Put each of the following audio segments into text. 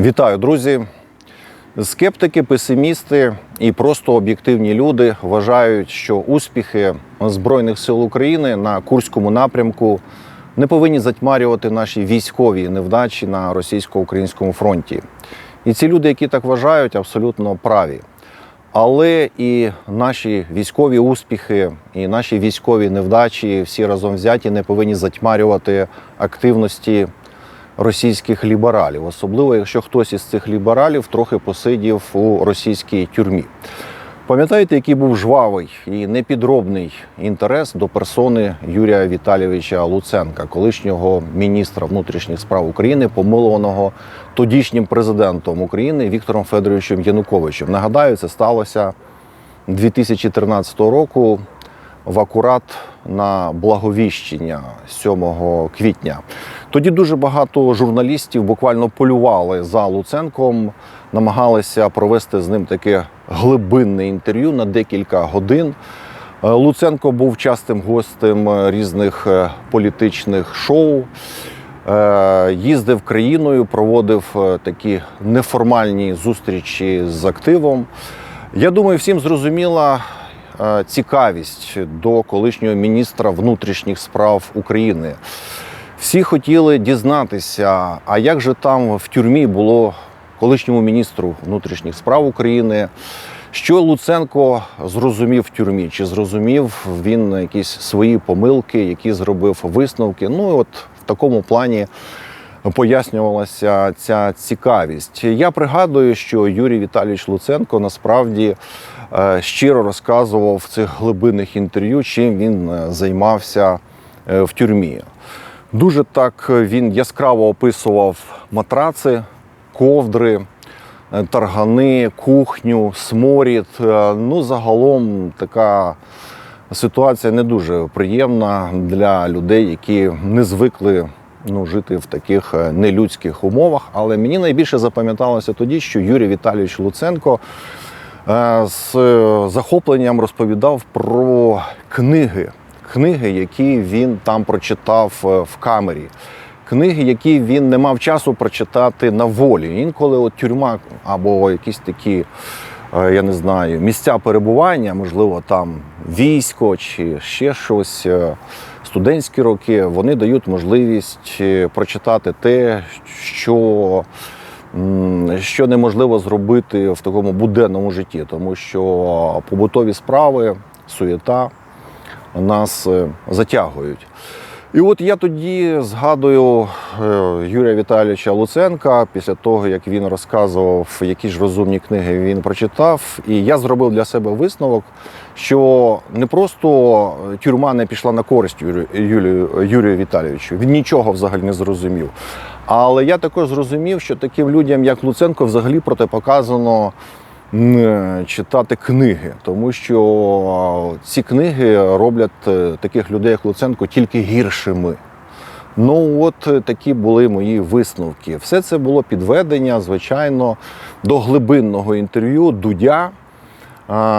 Вітаю, друзі! Скептики, песимісти і просто об'єктивні люди вважають, що успіхи Збройних сил України на Курському напрямку не повинні затьмарювати наші військові невдачі на російсько-українському фронті. І ці люди, які так вважають, абсолютно праві. Але і наші військові успіхи, і наші військові невдачі всі разом взяті не повинні затьмарювати активності російських лібералів, особливо якщо хтось із цих лібералів трохи посидів у російській тюрмі. Пам'ятаєте, який був жвавий і непідробний інтерес до персони Юрія Віталійовича Луценка, колишнього міністра внутрішніх справ України, помилуваного тодішнім президентом України Віктором Федоровичем Януковичем. Нагадаю, це сталося 2013 року в акурат на Благовіщення 7 квітня. Тоді дуже багато журналістів буквально полювали за Луценком, намагалися провести з ним таке глибинне інтерв'ю на декілька годин. Е, Луценко був частим гостем різних е, політичних шоу. Е, Їздив країною, проводив е, такі неформальні зустрічі з активом. Я думаю, всім зрозуміла е, цікавість до колишнього міністра внутрішніх справ України. Всі хотіли дізнатися, а як же там в тюрмі було колишньому міністру внутрішніх справ України. Що Луценко зрозумів в тюрмі? Чи зрозумів він якісь свої помилки, які зробив висновки? Ну і от в такому плані пояснювалася ця цікавість. Я пригадую, що Юрій Віталійович Луценко насправді е, щиро розказував в цих глибинних інтерв'ю, чим він е, займався е, в тюрмі. Дуже так він яскраво описував матраци, ковдри, е, таргани, кухню, сморід. Е, Ну, загалом така ситуація не дуже приємна для людей, які не звикли ну, жити в таких е, нелюдських умовах. Але мені найбільше запам'яталося тоді, що Юрій Віталійович Луценко е, з е, захопленням розповідав про книги, книги, які він там прочитав е, в камері. Книги, які він не мав часу прочитати на волі. Інколи от тюрма або якісь такі, е, я не знаю, місця перебування, можливо, там військо чи ще щось, е, студентські роки, вони дають можливість прочитати те, що що неможливо зробити в такому буденному житті, тому що побутові справи, суєта нас е, затягують. І от я тоді згадую е, Юрія Віталійовича Луценка після того, як він розказував, які ж розумні книги він прочитав. І я зробив для себе висновок, що не просто тюрма не пішла на користь Юрію, Юрію Віталійовичу, він нічого взагалі не зрозумів. Але я також зрозумів, що таким людям, як Луценко, взагалі протипоказано читати книги, тому що ці книги роблять е, таких людей, як Луценко, тільки гіршими. Ну, от е, такі були мої висновки. Все це було підведення, звичайно, до глибинного інтерв'ю Дудя,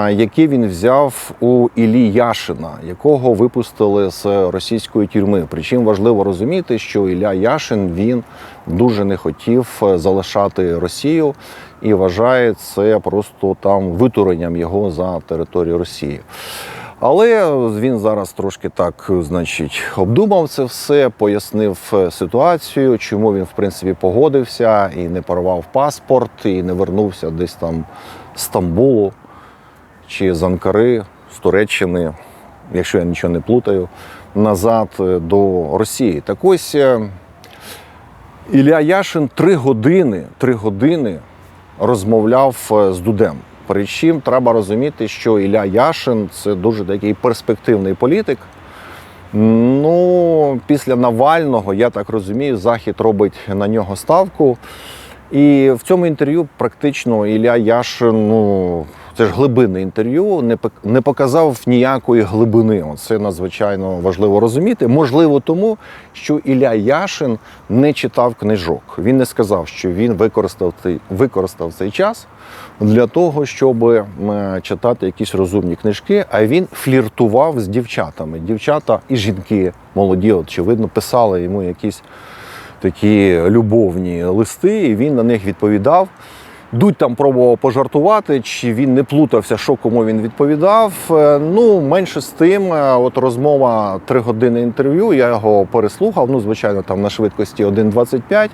яке він взяв у Іллі Яшина, якого випустили з російської тюрми. Причому важливо розуміти, що Ілля Яшин він дуже не хотів е, залишати Росію і вважає це просто там витуренням його за територію Росії. Але він зараз трошки так, значить, обдумав це все, пояснив е, ситуацію, чому він в принципі погодився і не порвав паспорт, і не вернувся десь там з Стамбулу чи з Анкари, з Туреччини, якщо я нічого не плутаю, назад е, до Росії. Так ось е, Ілля Яшин три години, три години розмовляв е, з Дудем. Причому треба розуміти, що Ілля Яшин це дуже такий перспективний політик. Ну, після Навального, я так розумію, Захід робить на нього ставку. І в цьому інтерв'ю практично Ілля Яшин, ну, це ж глибинне інтерв'ю, не, не показав ніякої глибини. Це надзвичайно важливо розуміти. Можливо, тому що Ілля Яшин не читав книжок. Він не сказав, що він використав цей, використав цей час для того, щоб е, читати якісь розумні книжки, а він фліртував з дівчатами. Дівчата і жінки молоді, очевидно, писали йому якісь такі любовні листи, і він на них відповідав. Дудь там пробував пожартувати, чи він не плутався, що кому він відповідав. Е, Ну, менше з тим, е, от розмова три години інтерв'ю. Я його переслухав. Ну, звичайно, там на швидкості 1.25.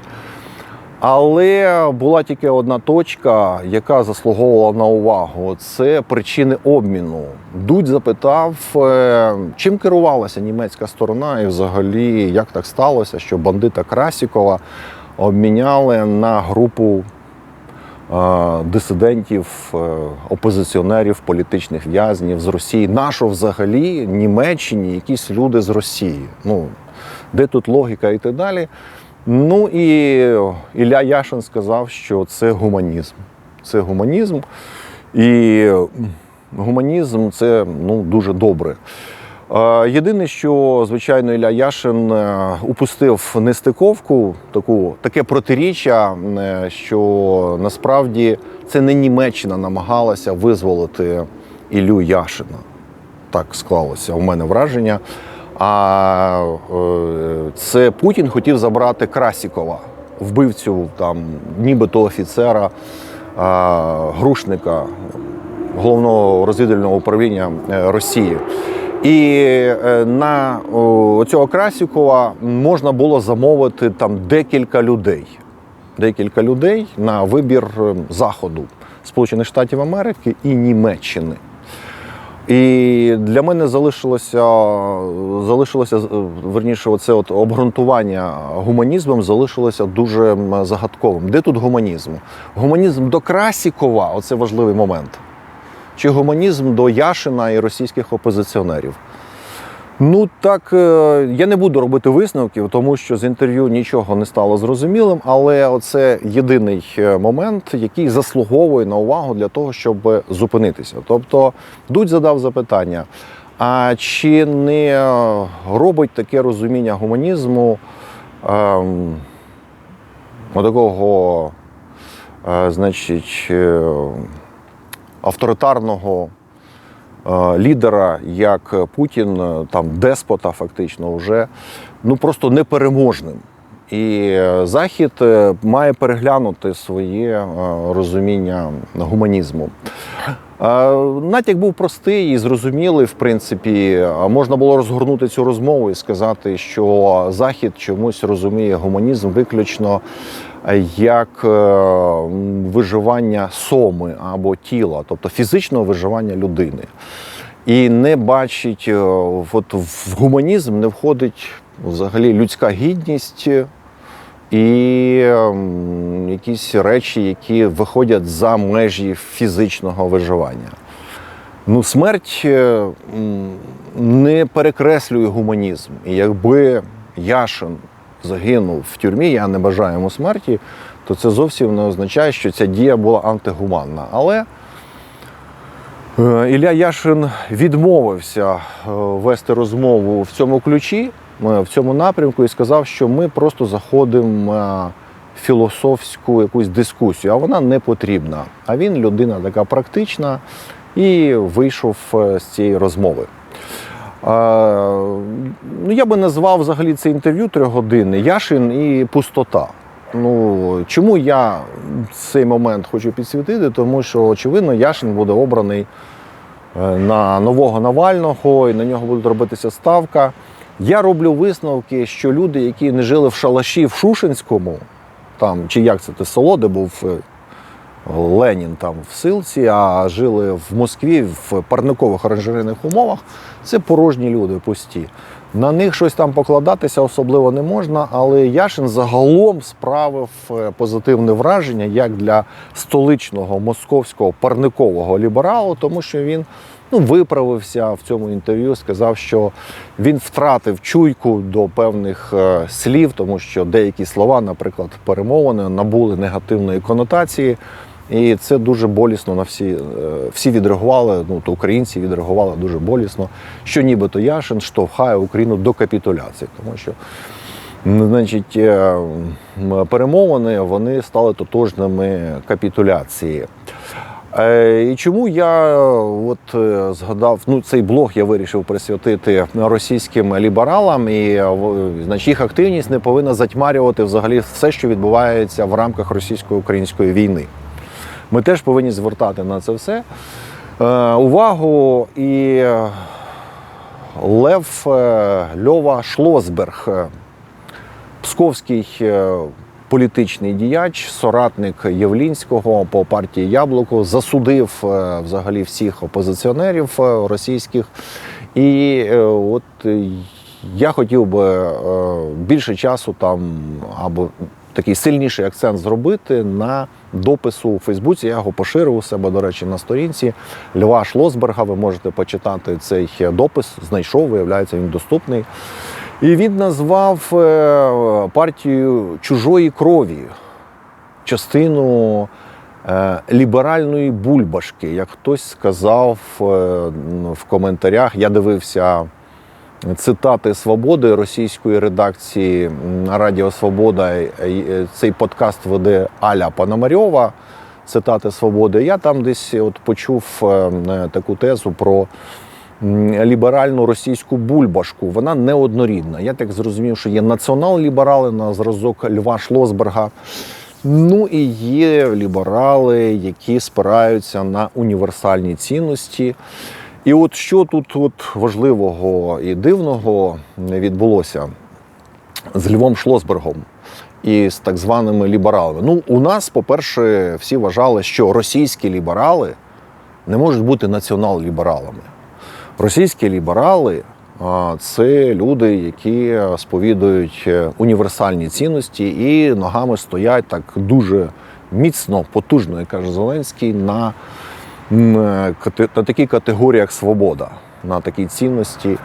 Але була тільки одна точка, яка заслуговувала на увагу. Це причини обміну. Дудь запитав, е, чим керувалася німецька сторона, і взагалі як так сталося, що бандита Красікова обміняли на групу е, дисидентів, е, опозиціонерів, політичних в'язнів з Росії. Нащо взагалі Німеччині якісь люди з Росії? Ну, де тут логіка і так далі. Ну і Ілля Яшин сказав, що це гуманізм. Це гуманізм. І гуманізм це ну, дуже добре. Е, Єдине, що, звичайно, Ілля Яшин е, упустив нестиковку, таку, таке протиріччя, е, що насправді це не Німеччина намагалася визволити Іллю Яшина. Так склалося у мене враження. А е, це Путін хотів забрати Красікова, вбивцю там, нібито офіцера, а, грушника головного розвідувального управління е, Росії. І е, на цього Красікова можна було замовити там декілька людей. Декілька людей на вибір е, Заходу Сполучених Штатів Америки і Німеччини. І для мене залишилося, залишилося верніше, оце от обґрунтування гуманізмом залишилося дуже загадковим. Де тут гуманізм? Гуманізм до Красікова оце важливий момент. Чи гуманізм до Яшина і російських опозиціонерів? Ну так е, я не буду робити висновків, тому що з інтерв'ю нічого не стало зрозумілим, але оце єдиний е, момент, який заслуговує на увагу для того, щоб зупинитися. Тобто Дудь задав запитання: а чи не е, робить таке розуміння гуманізму ем, такого, е, значить, е, авторитарного лідера, як Путін, е, там деспота, фактично, вже ну просто непереможним. І е, Захід е, має переглянути своє е, розуміння гуманізму. Е, Натяк був простий і зрозумілий, в принципі, можна було розгорнути цю розмову і сказати, що Захід чомусь розуміє гуманізм виключно як е, виживання соми або тіла, тобто фізичного виживання людини. І не бачить, е, от в гуманізм не входить взагалі людська гідність і ем, якісь речі, які виходять за межі фізичного виживання. Ну, смерть е, не перекреслює гуманізм. І якби Яшин загинув в тюрмі, я не бажаю йому смерті, то це зовсім не означає, що ця дія була антигуманна. Але е, Ілля Яшин відмовився е, вести розмову в цьому ключі, е, в цьому напрямку, і сказав, що ми просто заходимо в філософську якусь дискусію, а вона не потрібна. А він людина така практична і вийшов з цієї розмови. Ну, я би назвав взагалі це інтерв'ю трьохгодинне Яшин і пустота. Ну, чому я цей момент хочу підсвітити? Тому що, очевидно, Яшин буде обраний е, на нового Навального, і на нього буде робитися ставка. Я роблю висновки, що люди, які не жили в шалаші в Шушинському, там, чи як це те село, де був е, Ленін там в Силці, а жили в Москві в парникових оранжерейних умовах, це порожні люди пусті. На них щось там покладатися особливо не можна, але Яшин загалом справив е, позитивне враження як для столичного московського парникового лібералу, тому що він ну, виправився в цьому інтерв'ю, сказав, що він втратив чуйку до певних е, слів, тому що деякі слова, наприклад, перемовини, набули негативної конотації. І це дуже болісно на всі, е, всі відреагували, ну то українці відреагували дуже болісно, що нібито Яшин штовхає Україну до капітуляції, тому що значить, е, перемовини вони стали тотожними капітуляції. Е, І чому я от згадав, ну цей блог я вирішив присвятити російським лібералам, і значить, їх активність не повинна затьмарювати взагалі все, що відбувається в рамках російсько-української війни. Ми теж повинні звертати на це все е, увагу. І е, Лев е, Льова Шлосберг, псковський політичний діяч, соратник Євлінського по партії Яблуко, засудив взагалі всіх опозиціонерів російських. І от я хотів би більше часу там або такий сильніший акцент зробити на допису у Фейсбуці. Я його поширив у себе, до речі, на сторінці Льва Шлосберга. Ви можете почитати цей допис. Знайшов, виявляється, він доступний. І він назвав е, партію чужої крові, частину е, ліберальної бульбашки. Як хтось сказав е, в коментарях, я дивився цитати Свободи російської редакції Радіо Свобода. Е, е, Цей подкаст веде Аля Пономарьова. Цитати Свободи. Я там десь от почув е, е, таку тезу про ліберальну російську бульбашку. Вона неоднорідна. Я так зрозумів, що є націонал-ліберали на зразок Льва Шлосберга. Ну і є ліберали, які спираються на універсальні цінності. І от що тут от важливого і дивного відбулося з Львом Шлосбергом і з так званими лібералами. Ну, у нас, по-перше, всі вважали, що російські ліберали не можуть бути націонал-лібералами. Російські ліберали це люди, які сповідують е, універсальні цінності і ногами стоять так дуже міцно, потужно, як каже Зеленський, на, на такій категорії, як свобода, на такій цінності,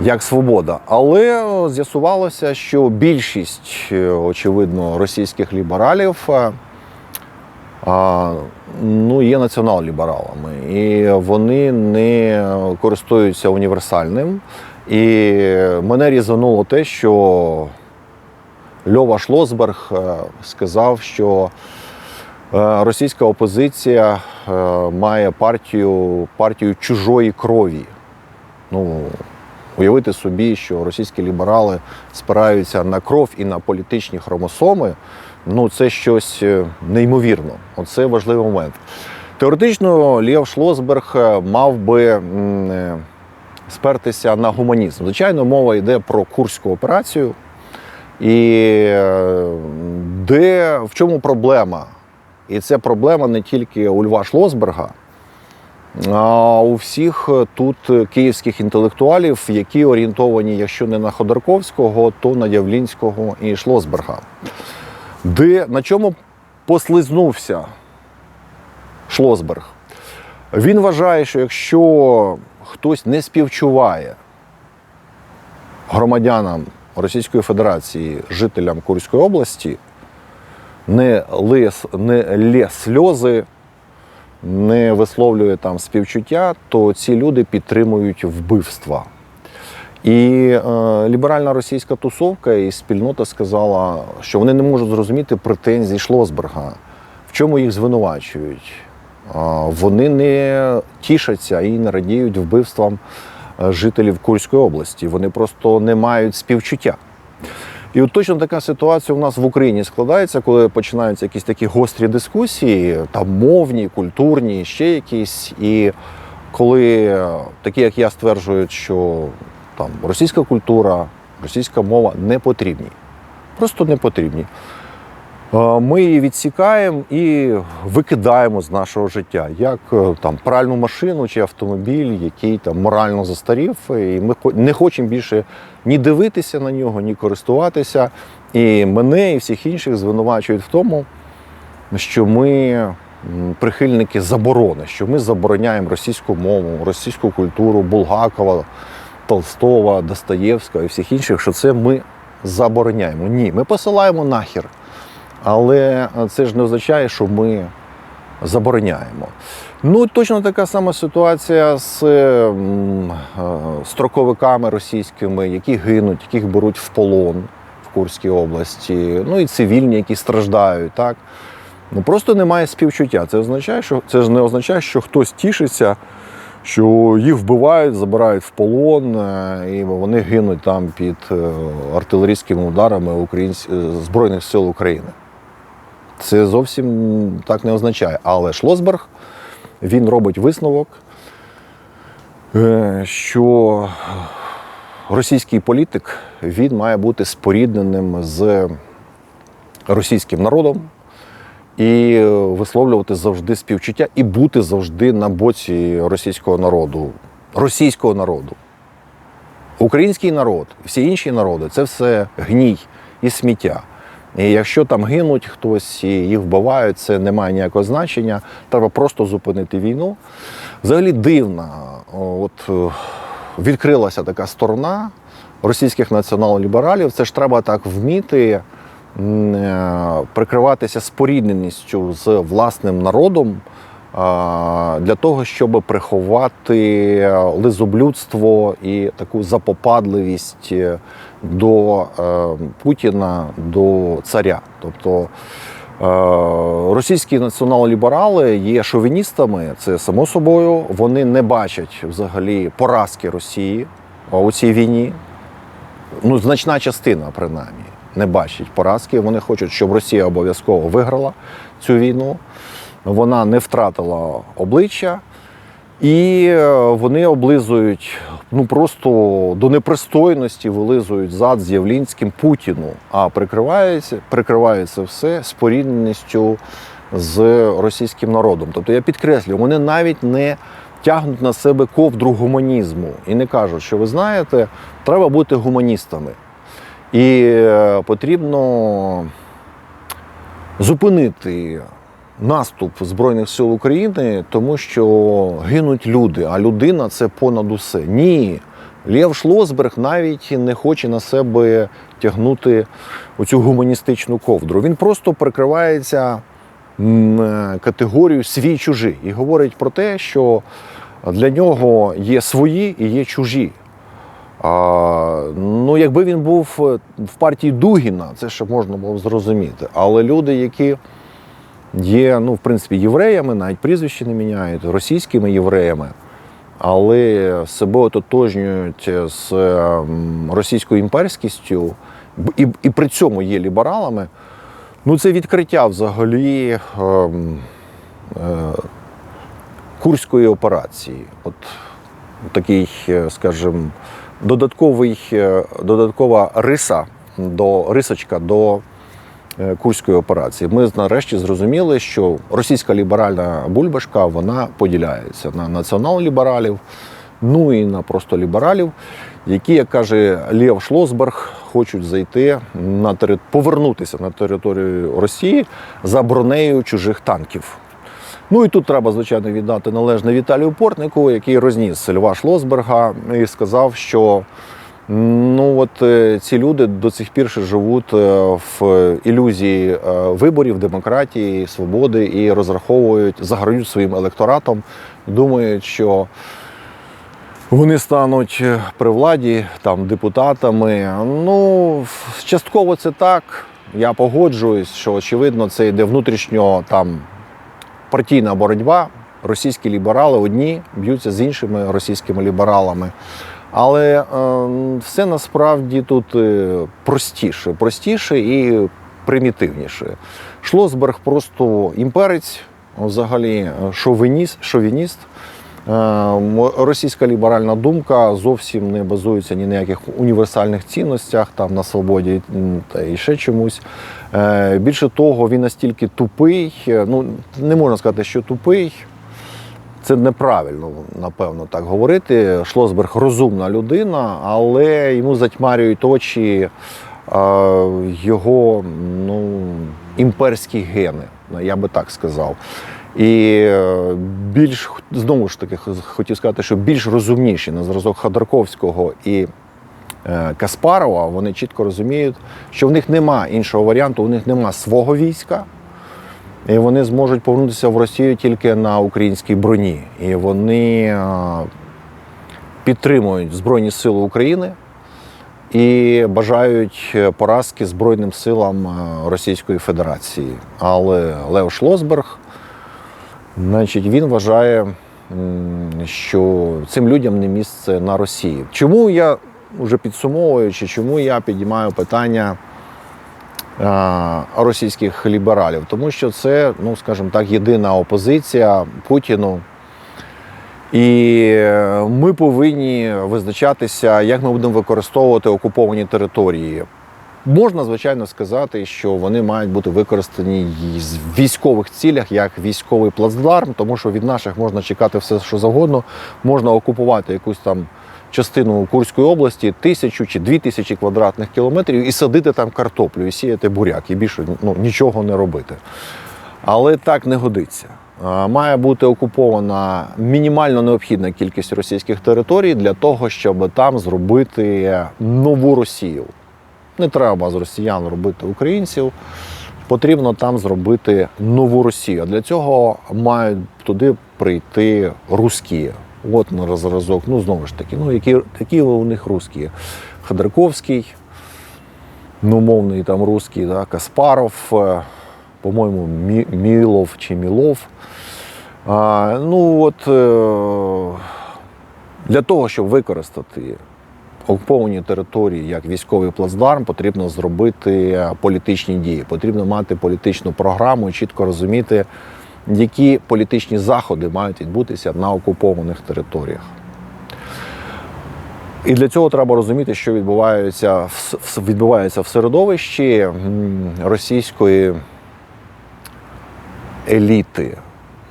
як свобода. Але е, з'ясувалося, що більшість, е, очевидно, російських лібералів. е, ну, є націонал-лібералами, і вони не користуються універсальним. І мене різануло те, що Льова Шлосберг е, сказав, що е, російська опозиція е, має партію, партію чужої крові. Ну, уявити собі, що російські ліберали спираються на кров і на політичні хромосоми. Ну, це щось е, неймовірно. Оце важливий момент. Теоретично Лєв Шлосберг е, мав би е, спертися на гуманізм. Звичайно, мова йде про курську операцію. І е, де в чому проблема? І це проблема не тільки у Льва Шлосберга, а у всіх тут київських інтелектуалів, які орієнтовані, якщо не на Ходорковського, то на Явлінського і Шлосберга. Де на чому послизнувся Шлосберг? Він вважає, що якщо хтось не співчуває громадянам Російської Федерації, жителям Курської області, не лє, не лє сльози, не висловлює там співчуття, то ці люди підтримують вбивства. І е, ліберальна російська тусовка і спільнота сказала, що вони не можуть зрозуміти претензій Шлосберга, в чому їх звинувачують. Е, вони не тішаться і не радіють вбивствам е, жителів Курської області. Вони просто не мають співчуття. І от точно така ситуація у нас в Україні складається, коли починаються якісь такі гострі дискусії, там мовні, культурні, ще якісь. І коли е, такі, як я, стверджують, що там російська культура, російська мова не потрібні. Просто не потрібні. Е, Ми її відсікаємо і викидаємо з нашого життя, як е, там пральну машину чи автомобіль, який там морально застарів, і ми не хочемо більше ні дивитися на нього, ні користуватися. І мене і всіх інших звинувачують в тому, що ми прихильники заборони, що ми забороняємо російську мову, російську культуру, Булгакова, Толстого, Достоєвського і всіх інших, що це ми забороняємо. Ні, ми посилаємо нахер. Але це ж не означає, що ми забороняємо. Ну, точно така сама ситуація з м, е, строковиками російськими, які гинуть, яких беруть в полон в Курській області, ну і цивільні, які страждають. Так? Ну просто немає співчуття. Це означає, що це ж не означає, що хтось тішиться, що їх вбивають, забирають в полон, е, і вони гинуть там під е, артилерійськими ударами українсь... Збройних сил України. Це зовсім так не означає. Але Шлосберг він робить висновок, е, що російський політик він має бути спорідненим з російським народом і е, висловлювати завжди співчуття і бути завжди на боці російського народу, російського народу. Український народ, всі інші народи це все гній і сміття. І якщо там гинуть хтось і їх вбивають, це не має ніякого значення. Треба просто зупинити війну. Взагалі дивна, от е, відкрилася така сторона російських націонал-лібералів. Це ж треба так вміти е, прикриватися спорідненістю з власним народом для того, щоб приховати лизоблюдство і таку запопадливість е, до е, Путіна, до царя. Тобто е, російські націонал-ліберали є шовіністами, це само собою. Вони не бачать взагалі поразки Росії у цій війні. Ну, значна частина, принаймні, не бачить поразки. Вони хочуть, щоб Росія обов'язково виграла цю війну. Вона не втратила обличчя, і е, вони облизують ну просто до непристойності вилизують зад з Явлінським Путіну, а прикривається, прикривається все спорідненістю з російським народом. Тобто я підкреслюю, вони навіть не тягнуть на себе ковдру гуманізму і не кажуть, що ви знаєте, треба бути гуманістами. І е, потрібно зупинити наступ Збройних сил України, тому що гинуть люди, а людина це понад усе. Ні. Лєв Шлосберг навіть не хоче на себе тягнути оцю гуманістичну ковдру. Він просто прикривається е, категорією свій чужий і говорить про те, що для нього є свої і є чужі. А, ну, якби він був в партії Дугіна, це ще можна було зрозуміти. Але люди, які є, ну, в принципі, євреями, навіть прізвище не міняють, російськими євреями, але себе ототожнюють з ем, російською імперськістю і, і при цьому є лібералами, ну це відкриття взагалі ем, е, курської операції. От такий, е, скажімо, додатковий, е, додаткова риса до рисочка до е, курської операції. Ми нарешті зрозуміли, що російська ліберальна бульбашка вона поділяється на націонал-лібералів, ну і на просто лібералів, які, як каже Лєв Шлосберг, хочуть зайти на тери... повернутися на територію Росії за бронею чужих танків. Ну і тут треба, звичайно, віддати належне Віталію Портнику, який розніс Льва Шлосберга і сказав, що ну от е, ці люди до цих пір ще живуть е, в ілюзії е, виборів, демократії, свободи і розраховують, заграють своїм електоратом, думають, що вони стануть при владі там депутатами. Ну, частково це так. Я погоджуюсь, що очевидно це йде внутрішньо там партійна боротьба. Російські ліберали одні б'ються з іншими російськими лібералами. Але е, все насправді тут е, простіше, простіше і примітивніше. Шлосберг просто імперець, взагалі е, шовініст, шовініст. Російська ліберальна думка зовсім не базується ні на яких універсальних цінностях, там на свободі та і ще чомусь. Більше того, він настільки тупий. Ну не можна сказати, що тупий. Це неправильно, напевно, так говорити. Шлосберг розумна людина, але йому затьмарюють очі е, його ну, імперські гени, я би так сказав. І е, більш знову ж таки хотів сказати, що більш розумніші на зразок Ходорковського і е, Каспарова, вони чітко розуміють, що в них нема іншого варіанту, у них нема свого війська. І вони зможуть повернутися в Росію тільки на українській броні. І вони е, підтримують Збройні Сили України. і бажають поразки Збройним силам е, Російської Федерації. Але Лев Шлосберг, значить, він вважає, що цим людям не місце на Росії. Чому я, вже підсумовуючи, чому я підіймаю питання е, російських лібералів? Тому що це, ну скажімо так, єдина опозиція Путіну. І е, ми повинні визначатися, як ми будемо використовувати окуповані території. Можна, звичайно, сказати, що вони мають бути використані в військових цілях, як військовий плацдарм, тому що від наших можна чекати все, що завгодно. Можна окупувати якусь там частину Курської області, тисячу чи дві тисячі квадратних кілометрів, і садити там картоплю, і сіяти буряк, і більше ну, нічого не робити. Але так не годиться. Має бути окупована мінімально необхідна кількість російських територій для того, щоб там зробити нову Росію. Не треба з росіян робити українців. Потрібно там зробити нову Росію. А для цього мають туди прийти русські. От на зразок, ну знову ж таки, ну які, які у них русські? Ходорковський, ну, мовний там русський, да, Каспаров, е, по-моєму, Мі- Мілов чи Мілов. А, ну от е, для того, щоб використати окуповані території як військовий плацдарм, потрібно зробити політичні дії. Потрібно мати політичну програму чітко розуміти, які політичні заходи мають відбутися на окупованих територіях. І для цього треба розуміти, що відбувається відбувається в середовищі російської еліти.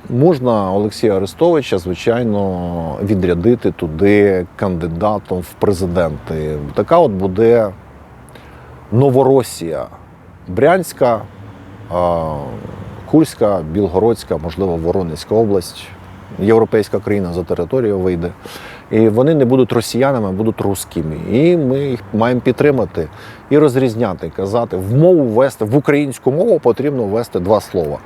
Можна Олексія Арестовича, звичайно, відрядити туди кандидатом в президенти. Така от буде Новоросія, Брянська, Курська, Білгородська, можливо, Воронезька область, європейська країна за територію вийде. І вони не будуть росіянами, а будуть русскими. І ми їх маємо підтримати і розрізняти, казати, в мову ввести, в українську мову потрібно ввести два слова.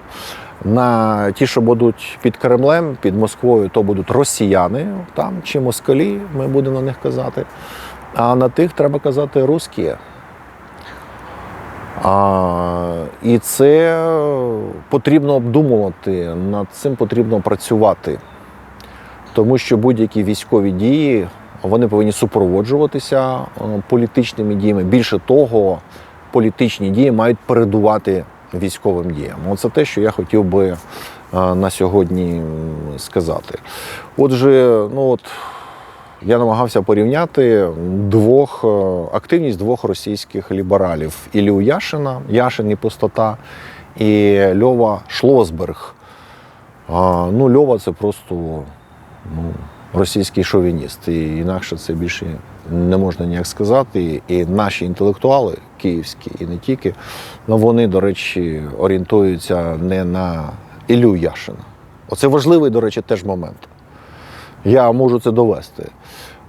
На ті, що будуть під Кремлем, під Москвою, то будуть росіяни там чи москалі, ми будемо на них казати. А на тих треба казати русські. А, і це потрібно обдумувати, над цим потрібно працювати. Тому що будь-які військові дії вони повинні супроводжуватися е, політичними діями. Більше того, політичні дії мають передувати військовим діям. Оце те, що я хотів би е, на сьогодні сказати. Отже, ну от я намагався порівняти двох е, активність двох російських лібералів: Ілію Яшина, Яшин і пустота, і Льова Шлосберг. А, ну, Льова це просто ну, російський шовініст. І інакше це більше не можна ніяк сказати. І наші інтелектуали, київські і не тільки, ну, вони, до речі, орієнтуються не на Ілю Яшина. Оце важливий, до речі, теж момент. Я можу це довести.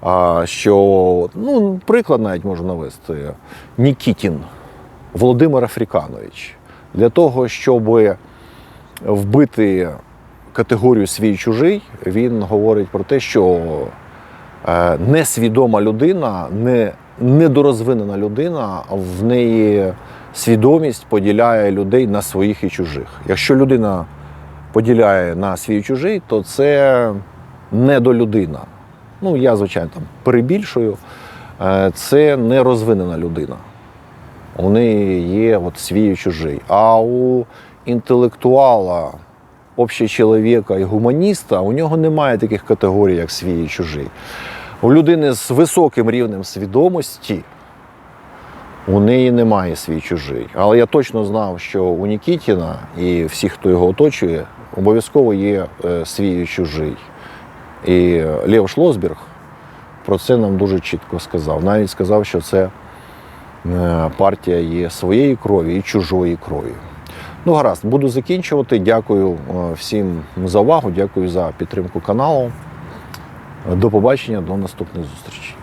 А, що, ну, приклад навіть можу навести. Нікітін Володимир Африканович. Для того, щоб вбити категорію свій чужий, він говорить про те, що е, несвідома людина, не, недорозвинена людина, в неї свідомість поділяє людей на своїх і чужих. Якщо людина поділяє на свій і чужий, то це недолюдина. Ну, я, звичайно, там перебільшую. Е, Це не розвинена людина. У неї є от свій і чужий. А у інтелектуала, общечоловіка і гуманіста у нього немає таких категорій, як свій і чужий. У людини з високим рівнем свідомості у неї немає свій чужий. Але я точно знав, що у Нікітіна і всіх, хто його оточує, обов'язково є е, свій і чужий. І Лев Шлосберг про це нам дуже чітко сказав. Навіть сказав, що це е, партія є своєї крові і чужої крові. Ну, гаразд, буду закінчувати. Дякую е, всім за увагу, дякую за підтримку каналу. До побачення, до наступних зустрічей.